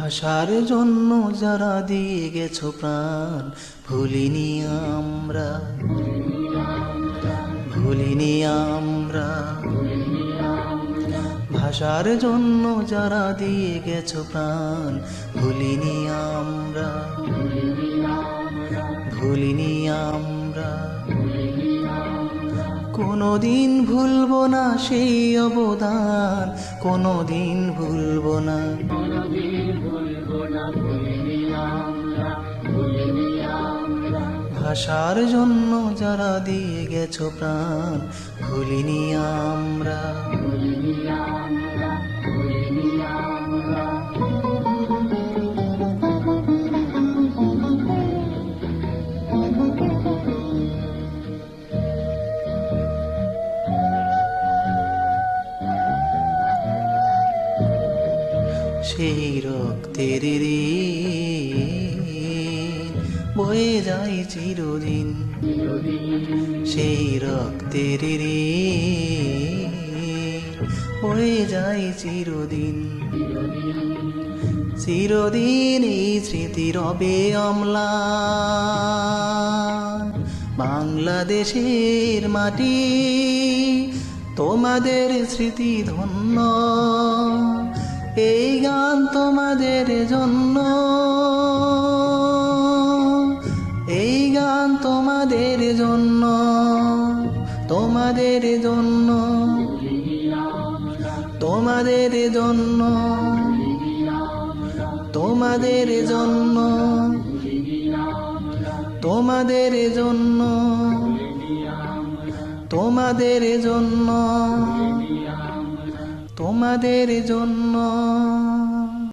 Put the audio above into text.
ভাষার জন্য যারা দিয়ে গেছো প্রাণ, ভুলিনি আমরা ভুলিনি আমরা। ভাষার জন্য যারা দিয়ে গেছো প্রাণ, ভুলিনি আমরা ভুলিনি আমরা। কোনোদিন ভুলব না সেই অবদান, কোনোদিন ভুলব না। ভাষার জন্য যারা দিয়ে গেছো প্রাণ, ভুলিনি আমরা। সেই রক্তের বয়ে যায় চিরদিন। সেই রক্তের বয়ে যায় চিরদিন। চিরদিন এই স্মৃতি রবে অমলা বাংলাদেশের মাটি, তোমাদের স্মৃতি ধন্য। এই গান তোমাদের জন্য। এই গান তোমাদের জন্য তোমাদের জন্য তোমাদের জন্য তোমাদের জন্য তোমাদের জন্য তোমাদের জন্য। তোমাদের জন্য।